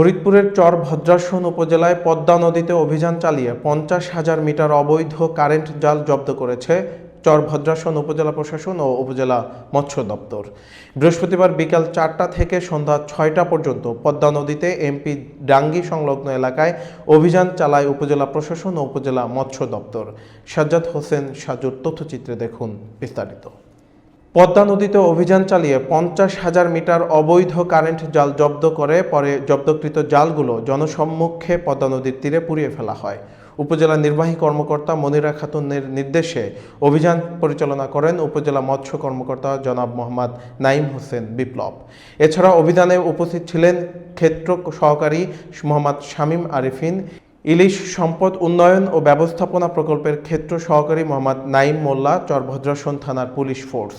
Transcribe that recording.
ফরিদপুরের চর ভদ্রাসন উপজেলায় পদ্মা নদীতে অভিযান চালিয়ে পঞ্চাশ হাজার মিটার অবৈধ কারেন্ট জাল জব্দ করেছে চর ভদ্রাসন উপজেলা প্রশাসন ও উপজেলা মৎস্য দপ্তর। বৃহস্পতিবার বিকাল চারটা থেকে সন্ধ্যা ছয়টা পর্যন্ত পদ্মা নদীতে এমপি ডাঙ্গি সংলগ্ন এলাকায় অভিযান চালায় উপজেলা প্রশাসন ও উপজেলা মৎস্য দপ্তর। সাজ্জাদ হোসেন সাজুর তথ্যচিত্রে দেখুন বিস্তারিত। পদ্মা নদীতে অভিযান চালিয়ে পঞ্চাশ হাজার মিটার অবৈধ কারেন্ট জাল জব্দ করে, পরে জব্দকৃত জালগুলো জনসম্মুখে পদ্মা নদীর তীরে পুড়িয়ে ফেলা হয়। উপজেলা নির্বাহী কর্মকর্তা মনিরা খাতুনের নির্দেশে অভিযান পরিচালনা করেন উপজেলা মৎস্য কর্মকর্তা জনাব মোহাম্মদ নাইম হোসেন বিপ্লব। এছাড়া অভিযানে উপস্থিত ছিলেন ক্ষেত্র সহকারী মোহাম্মদ শামীম আরিফিন, ইলিশ সম্পদ উন্নয়ন ও ব্যবস্থাপনা প্রকল্পের ক্ষেত্র সহকারী মোহাম্মদ নাইম মোল্লা, চরভদ্রাসন থানার police force.